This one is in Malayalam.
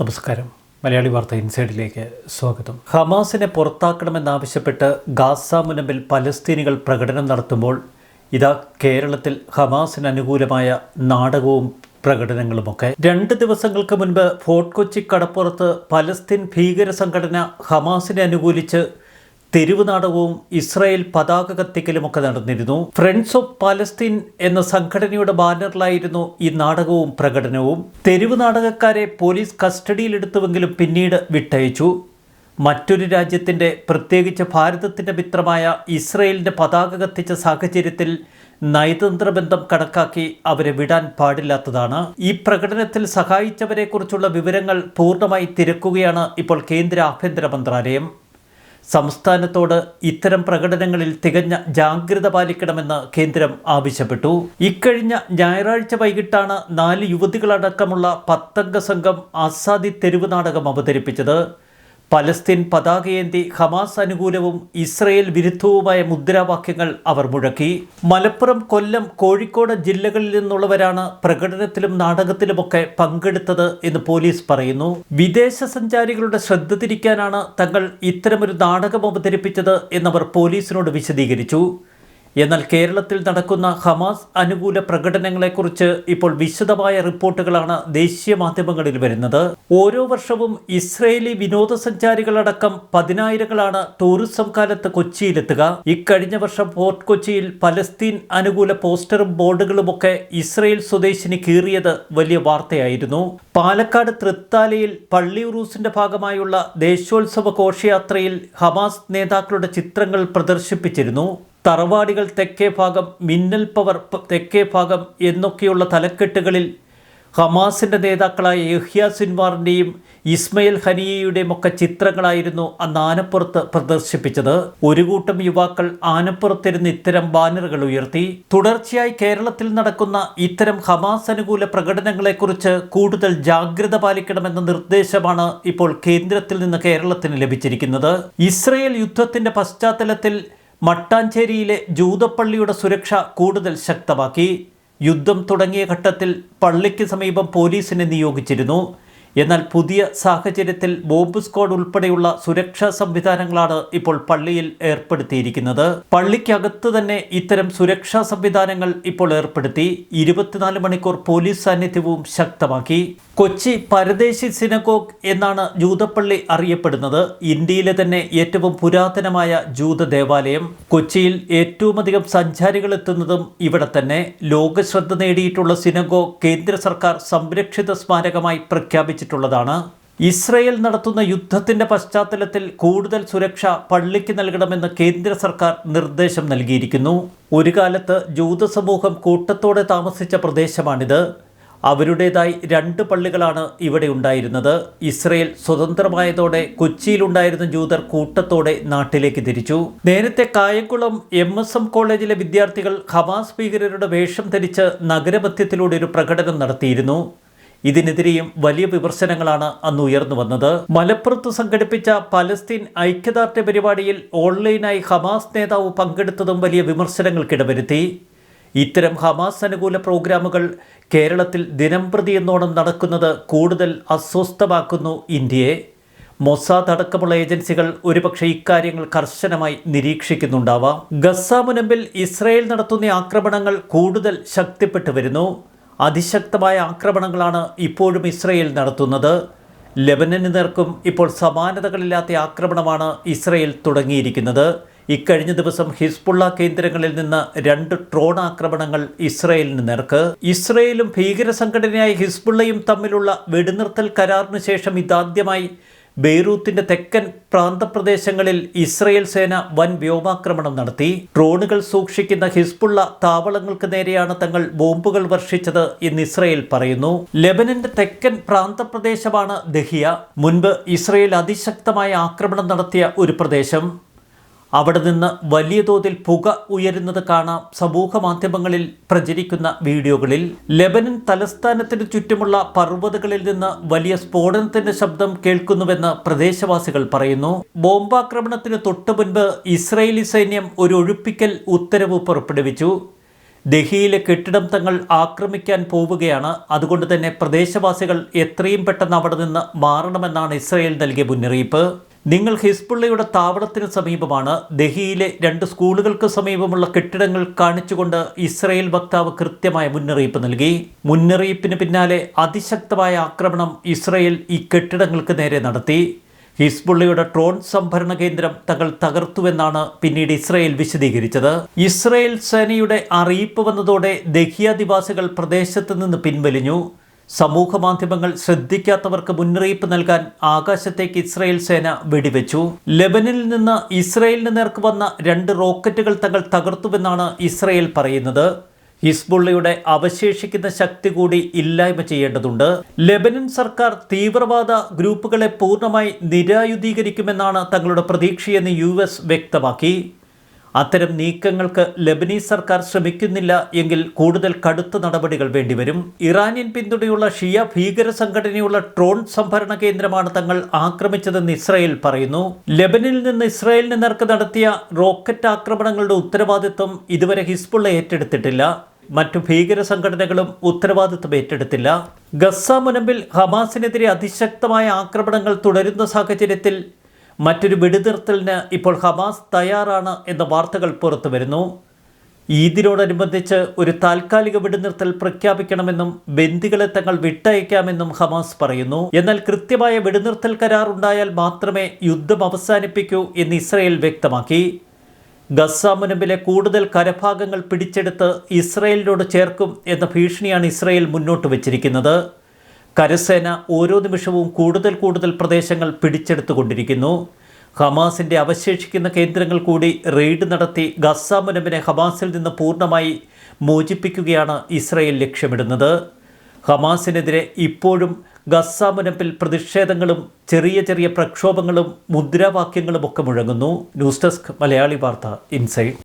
നമസ്കാരം. മലയാളി വാർത്ത ഇൻസൈഡിലേക്ക് സ്വാഗതം. ഹമാസിനെ പുറത്താക്കണമെന്നാവശ്യപ്പെട്ട് ഗാസ മുനമ്പിൽ പലസ്തീനികൾ പ്രകടനം നടത്തുമ്പോൾ ഇതാ കേരളത്തിൽ ഹമാസിന് അനുകൂലമായ നാടകവും പ്രകടനങ്ങളുമൊക്കെ. രണ്ട് ദിവസങ്ങൾക്ക് മുൻപ് ഫോർട്ട് കൊച്ചി കടപ്പുറത്ത് പലസ്തീൻ ഭീകര സംഘടന ഹമാസിനെ അനുകൂലിച്ച് തെരുവ് നാടകവും ഇസ്രായേൽ പതാക കത്തിക്കലുമൊക്കെ നടന്നിരുന്നു. ഫ്രണ്ട്സ് ഓഫ് പാലസ്തീൻ എന്ന സംഘടനയുടെ ബാനറിലായിരുന്നു ഈ നാടകവും പ്രകടനവും. തെരുവ് നാടകക്കാരെ പോലീസ് കസ്റ്റഡിയിലെടുത്തുവെങ്കിലും പിന്നീട് വിട്ടയച്ചു. മറ്റൊരു രാജ്യത്തിന്റെ പ്രത്യേകിച്ച് ഭാരതത്തിന്റെ മിത്രമായ ഇസ്രയേലിന്റെ പതാക കത്തിച്ച സാഹചര്യത്തിൽ നയതന്ത്ര ബന്ധം കണക്കാക്കി അവരെ വിടാൻ പാടില്ലാത്തതാണ്. ഈ പ്രകടനത്തിൽ സഹായിച്ചവരെക്കുറിച്ചുള്ള വിവരങ്ങൾ പൂർണമായി തിരക്കുകയാണ് ഇപ്പോൾ കേന്ദ്ര ആഭ്യന്തര മന്ത്രാലയം. സംസ്ഥാനത്തോട് ഇത്തരം പ്രകടനങ്ങളിൽ തികഞ്ഞ ജാഗ്രത പാലിക്കണമെന്ന് കേന്ദ്രം ആവശ്യപ്പെട്ടു. ഇക്കഴിഞ്ഞ ഞായറാഴ്ച വൈകിട്ടാണ് നാല് യുവതികളടക്കമുള്ള പത്തംഗ സംഘം ആസാദി തെരുവ് നാടകം അവതരിപ്പിച്ചത്. പലസ്തീൻ പതാകയേന്തി ഹമാസ് അനുകൂലവും ഇസ്രയേൽ വിരുദ്ധവുമായ മുദ്രാവാക്യങ്ങൾ അവർ മുഴക്കി. മലപ്പുറം കൊല്ലം കോഴിക്കോട് ജില്ലകളിൽ നിന്നുള്ളവരാണ് പ്രകടനത്തിലും നാടകത്തിലുമൊക്കെ പങ്കെടുത്തത് എന്ന് പോലീസ് പറയുന്നു. വിദേശ സഞ്ചാരികളുടെ ശ്രദ്ധ തിരിക്കാനാണ് തങ്ങൾ ഇത്തരമൊരു നാടകം അവതരിപ്പിച്ചത് എന്നവർ പോലീസിനോട് വിശദീകരിച്ചു. എന്നാൽ കേരളത്തിൽ നടക്കുന്ന ഹമാസ് അനുകൂല പ്രകടനങ്ങളെക്കുറിച്ച് ഇപ്പോൾ വിശദമായ റിപ്പോർട്ടുകളാണ് ദേശീയ മാധ്യമങ്ങളിൽ വരുന്നത്. ഓരോ വർഷവും ഇസ്രയേലി വിനോദസഞ്ചാരികളടക്കം പതിനായിരങ്ങളാണ് ടൂറിസം കാലത്ത് കൊച്ചിയിലെത്തുക. ഇക്കഴിഞ്ഞ വർഷം പോർട്ട് കൊച്ചിയിൽ പലസ്തീൻ അനുകൂല പോസ്റ്ററും ബോർഡുകളുമൊക്കെ ഇസ്രയേൽ സ്വദേശിനി കീറിയത് വലിയ വാർത്തയായിരുന്നു. പാലക്കാട് തൃത്താലയിൽ പള്ളിയുറൂസിന്റെ ഭാഗമായുള്ള ദേശോത്സവ ഘോഷയാത്രയിൽ ഹമാസ് നേതാക്കളുടെ ചിത്രങ്ങൾ പ്രദർശിപ്പിച്ചിരുന്നു. തറവാടികൾ തെക്കേ ഭാഗം മിന്നൽ പവർ തെക്കേ ഭാഗം എന്നൊക്കെയുള്ള തലക്കെട്ടുകളിൽ ഹമാസിന്റെ നേതാക്കളായ യഹ്യ സിൻവാറിന്റെയും ഇസ്മയിൽ ഹനിയയുടെയും ഒക്കെ ചിത്രങ്ങളായിരുന്നു അന്ന് ആനപ്പുറത്ത് പ്രദർശിപ്പിച്ചത്. ഒരു കൂട്ടം യുവാക്കൾ ആനപ്പുറത്തിരുന്ന് ഇത്തരം ബാനറുകൾ ഉയർത്തി. തുടർച്ചയായി കേരളത്തിൽ നടക്കുന്ന ഇത്തരം ഹമാസ് അനുകൂല പ്രകടനങ്ങളെക്കുറിച്ച് കൂടുതൽ ജാഗ്രത പാലിക്കണമെന്ന നിർദ്ദേശമാണ് ഇപ്പോൾ കേന്ദ്രത്തിൽ നിന്ന് കേരളത്തിന് ലഭിച്ചിരിക്കുന്നത്. ഇസ്രയേൽ യുദ്ധത്തിന്റെ പശ്ചാത്തലത്തിൽ മട്ടാഞ്ചേരിയിലെ ജൂതപ്പള്ളിയുടെ സുരക്ഷ കൂടുതൽ ശക്തമാക്കി. യുദ്ധം തുടങ്ങിയ ഘട്ടത്തിൽ പള്ളിക്ക് സമീപം പോലീസിനെ നിയോഗിച്ചിരുന്നു. എന്നാൽ പുതിയ സാഹചര്യത്തിൽ ബോംബ് സ്ക്വാഡ് ഉൾപ്പെടെയുള്ള സുരക്ഷാ സംവിധാനങ്ങളാണ് ഇപ്പോൾ പള്ളിയിൽ ഏർപ്പെടുത്തിയിരിക്കുന്നത്. പള്ളിക്കകത്ത് തന്നെ ഇത്തരം സുരക്ഷാ സംവിധാനങ്ങൾ ഇപ്പോൾ ഏർപ്പെടുത്തി ഇരുപത്തിനാല് മണിക്കൂർ പോലീസ് സാന്നിധ്യവും ശക്തമാക്കി. കൊച്ചി പരദേശി സിനഗോഗ് എന്നാണ് ജൂതപ്പള്ളി അറിയപ്പെടുന്നത്. ഇന്ത്യയിലെ തന്നെ ഏറ്റവും പുരാതനമായ ജൂത ദേവാലയം. കൊച്ചിയിൽ ഏറ്റവുമധികം സഞ്ചാരികൾ എത്തുന്നതും ഇവിടെ തന്നെ. ലോകശ്രദ്ധ നേടിയിട്ടുള്ള സിനഗോഗ് കേന്ദ്ര സർക്കാർ സംരക്ഷിത സ്മാരകമായി പ്രഖ്യാപിച്ചിട്ടുള്ളതാണ് ഇസ്രയേൽ നടത്തുന്ന യുദ്ധത്തിന്റെ പശ്ചാത്തലത്തിൽ കൂടുതൽ സുരക്ഷ പള്ളിക്ക് നൽകണമെന്ന് കേന്ദ്ര സർക്കാർ നിർദ്ദേശം നൽകിയിരിക്കുന്നു. ഒരു കാലത്ത് ജൂത സമൂഹം കൂട്ടത്തോടെ താമസിച്ച പ്രദേശമാണിത്. അവരുടേതായി രണ്ട് പള്ളികളാണ് ഇവിടെ ഉണ്ടായിരുന്നത്. ഇസ്രയേൽ സ്വതന്ത്രമായതോടെ കൊച്ചിയിലുണ്ടായിരുന്ന ജൂതർ കൂട്ടത്തോടെ നാട്ടിലേക്ക് തിരിച്ചു. നേരത്തെ കായംകുളം എം എസ് എം കോളേജിലെ വിദ്യാർത്ഥികൾ ഹമാസ് ഭീകരരുടെ വേഷം ധരിച്ച് നഗരമധ്യത്തിലൂടെ ഒരു പ്രകടനം നടത്തിയിരുന്നു. ഇതിനെതിരെയും വലിയ വിമർശനങ്ങളാണ് അന്ന് ഉയർന്നു വന്നത്. മലപ്പുറത്ത് സംഘടിപ്പിച്ച പലസ്തീൻ ഐക്യദാർഢ്യ പരിപാടിയിൽ ഓൺലൈനായി ഹമാസ് നേതാവ് പങ്കെടുത്തതും വലിയ വിമർശനങ്ങൾക്കിടവരുത്തി. ഇത്തരം ഹമാസ് അനുകൂല പ്രോഗ്രാമുകൾ കേരളത്തിൽ ദിനംപ്രതി എന്നോണം നടക്കുന്നത് കൂടുതൽ അസ്വസ്ഥമാക്കുന്നു ഇന്ത്യയെ. മൊസാദ് അടക്കമുള്ള ഏജൻസികൾ ഒരുപക്ഷെ ഇക്കാര്യങ്ങൾ കർശനമായി നിരീക്ഷിക്കുന്നുണ്ടാവാം. ഗസ മുനമ്പിൽ ഇസ്രായേൽ നടത്തുന്ന ആക്രമണങ്ങൾ കൂടുതൽ ശക്തിപ്പെട്ടു വരുന്നു അതിശക്തമായ ആക്രമണങ്ങളാണ് ഇപ്പോഴും ഇസ്രയേൽ നടത്തുന്നത്. ലെബനന് നേർക്കും ഇപ്പോൾ സമാനതകളില്ലാത്ത ആക്രമണമാണ് ഇസ്രയേൽ തുടങ്ങിയിരിക്കുന്നത്. ഇക്കഴിഞ്ഞ ദിവസം ഹിസ്ബുള്ള കേന്ദ്രങ്ങളിൽ നിന്ന് രണ്ട് ഡ്രോൺ ആക്രമണങ്ങൾ ഇസ്രയേലിന് നേർക്ക്. ഇസ്രയേലും ഭീകര സംഘടനയായ ഹിസ്ബുള്ളയും തമ്മിലുള്ള വെടിനിർത്തൽ കരാറിന് ശേഷം ഇതാദ്യമായി ബെയ്റൂത്തിന്റെ തെക്കൻ പ്രാന്തപ്രദേശങ്ങളിൽ ഇസ്രയേൽ സേന വൻ വ്യോമാക്രമണം നടത്തി. ഡ്രോണുകൾ സൂക്ഷിക്കുന്ന ഹിസ്ബുള്ള താവളങ്ങൾക്ക് നേരെയാണ് തങ്ങൾ ബോംബുകൾ വർഷിച്ചത് എന്ന് ഇസ്രയേൽ പറയുന്നു. ലെബനന്റെ തെക്കൻ പ്രാന്തപ്രദേശമാണ് ദഹിയ. മുൻപ് ഇസ്രയേൽ അതിശക്തമായ ആക്രമണം നടത്തിയ ഒരു പ്രദേശം. അവിടെ നിന്ന് വലിയ തോതിൽ പുക ഉയരുന്നത് കാണാം. സമൂഹ മാധ്യമങ്ങളിൽ പ്രചരിക്കുന്ന വീഡിയോകളിൽ ലെബനൻ തലസ്ഥാനത്തിന് ചുറ്റുമുള്ള പർവതകളിൽ നിന്ന് വലിയ സ്ഫോടനത്തിന്റെ ശബ്ദം കേൾക്കുന്നുവെന്ന് പ്രദേശവാസികൾ പറയുന്നു. ബോംബാക്രമണത്തിന് തൊട്ടു മുൻപ് ഇസ്രയേലി സൈന്യം ഒരു ഒഴിപ്പിക്കൽ ഉത്തരവ് പുറപ്പെടുവിച്ചു. ഡൽഹിയിലെ കെട്ടിടം തങ്ങൾ ആക്രമിക്കാൻ പോവുകയാണ്. അതുകൊണ്ട് തന്നെ പ്രദേശവാസികൾ എത്രയും പെട്ടെന്ന് അവിടെ നിന്ന് മാറണമെന്നാണ് ഇസ്രയേൽ നൽകിയ മുന്നറിയിപ്പ്. നിങ്ങൾ ഹിസ്ബുള്ളയുടെ താവളത്തിന് സമീപമാണ് ദഹിയിലെ രണ്ട് സ്കൂളുകൾക്ക് സമീപമുള്ള കെട്ടിടങ്ങൾ കാണിച്ചുകൊണ്ട് ഇസ്രയേൽ വക്താവ് കൃത്യമായ മുന്നറിയിപ്പ് നൽകി. മുന്നറിയിപ്പിന് പിന്നാലെ അതിശക്തമായ ആക്രമണം ഇസ്രയേൽ ഈ കെട്ടിടങ്ങൾക്ക് നേരെ നടത്തി. ഹിസ്ബുള്ളയുടെ ട്രോൺ സംഭരണ കേന്ദ്രം തങ്ങൾ തകർത്തുവെന്നാണ് പിന്നീട് ഇസ്രയേൽ വിശദീകരിച്ചത്. ഇസ്രയേൽ സേനയുടെ അറിയിപ്പ് വന്നതോടെ ദഹിയാദിവാസികൾ പ്രദേശത്ത് നിന്ന് പിൻവലിഞ്ഞു. സമൂഹ മാധ്യമങ്ങൾ ശ്രദ്ധിക്കാത്തവർക്ക് മുന്നറിയിപ്പ് നൽകാൻ ആകാശത്തേക്ക് ഇസ്രായേൽ സേന വെടിവെച്ചു. ലെബനിൽ നിന്ന് ഇസ്രായേലിന് നേർക്ക് വന്ന രണ്ട് റോക്കറ്റുകൾ തങ്ങൾ തകർത്തുവെന്നാണ് ഇസ്രായേൽ പറയുന്നത്. ഹിസ്ബുള്ളയുടെ അവശേഷിക്കുന്ന ശക്തി കൂടി ഇല്ലായ്മ ചെയ്യേണ്ടതുണ്ട്. ലെബനൻ സർക്കാർ തീവ്രവാദ ഗ്രൂപ്പുകളെ പൂർണമായി നിരായുധീകരിക്കുമെന്നാണ് തങ്ങളുടെ പ്രതീക്ഷയെന്ന് യു വ്യക്തമാക്കി. അത്തരം നീക്കങ്ങൾക്ക് ലബനീസ് സർക്കാർ ശ്രമിക്കുന്നില്ല എങ്കിൽ കൂടുതൽ കടുത്ത നടപടികൾ വേണ്ടിവരും. ഇറാനിയൻ പിന്തുണയുള്ള ഷിയ ഭീകര സംഘടനയുള്ള ട്രോൺ സംഭരണ കേന്ദ്രമാണ് തങ്ങൾ ആക്രമിച്ചതെന്ന് ഇസ്രായേൽ പറയുന്നു. ലബനിൽ നിന്ന് ഇസ്രായേലിന് നേർക്ക് നടത്തിയ റോക്കറ്റ് ആക്രമണങ്ങളുടെ ഉത്തരവാദിത്വം ഇതുവരെ ഹിസ്ബുള്ള ഏറ്റെടുത്തിട്ടില്ല. മറ്റു ഭീകര സംഘടനകളും ഉത്തരവാദിത്വം ഏറ്റെടുത്തില്ല. ഗസ മുനമ്പിൽ ഹമാസിനെതിരെ അതിശക്തമായ ആക്രമണങ്ങൾ തുടരുന്ന സാഹചര്യത്തിൽ മറ്റൊരു വെടിനിർത്തലിന് ഇപ്പോൾ ഹമാസ് തയ്യാറാണ് എന്ന വാർത്തകൾ പുറത്തു വരുന്നു. ഈദിനോടനുബന്ധിച്ച് ഒരു താൽക്കാലിക വെടിനിർത്തൽ പ്രഖ്യാപിക്കണമെന്നും ബന്ദികളെ തങ്ങൾ വിട്ടയക്കാമെന്നും ഹമാസ് പറയുന്നു. എന്നാൽ കൃത്യമായ വെടിനിർത്തൽ കരാർ ഉണ്ടായാൽ മാത്രമേ യുദ്ധം അവസാനിപ്പിക്കൂ എന്ന് ഇസ്രയേൽ വ്യക്തമാക്കി. ഗസ മുനമ്പിലെ കൂടുതൽ കരഭാഗങ്ങൾ പിടിച്ചെടുത്ത് ഇസ്രയേലിനോട് ചേർക്കും എന്ന ഭീഷണിയാണ് ഇസ്രയേൽ മുന്നോട്ട് വച്ചിരിക്കുന്നത്. കരസേന ഓരോ നിമിഷവും കൂടുതൽ കൂടുതൽ പ്രദേശങ്ങൾ പിടിച്ചെടുത്തുകൊണ്ടിരിക്കുന്നു. ഹമാസിന്റെ അവശേഷിക്കുന്ന കേന്ദ്രങ്ങൾ കൂടി റെയ്ഡ് നടത്തി ഗസ മുനമ്പിനെ ഹമാസിൽ നിന്ന് പൂർണമായി മോചിപ്പിക്കുകയാണ് ഇസ്രയേൽ ലക്ഷ്യമിടുന്നത്. ഹമാസിനെതിരെ ഇപ്പോഴും ഗസ മുനമ്പിൽ പ്രതിഷേധങ്ങളും ചെറിയ ചെറിയ പ്രക്ഷോഭങ്ങളും മുദ്രാവാക്യങ്ങളും ഒക്കെ മുഴങ്ങുന്നു. ന്യൂസ് ഡെസ്ക് മലയാളി വാർത്ത ഇൻസൈഡ്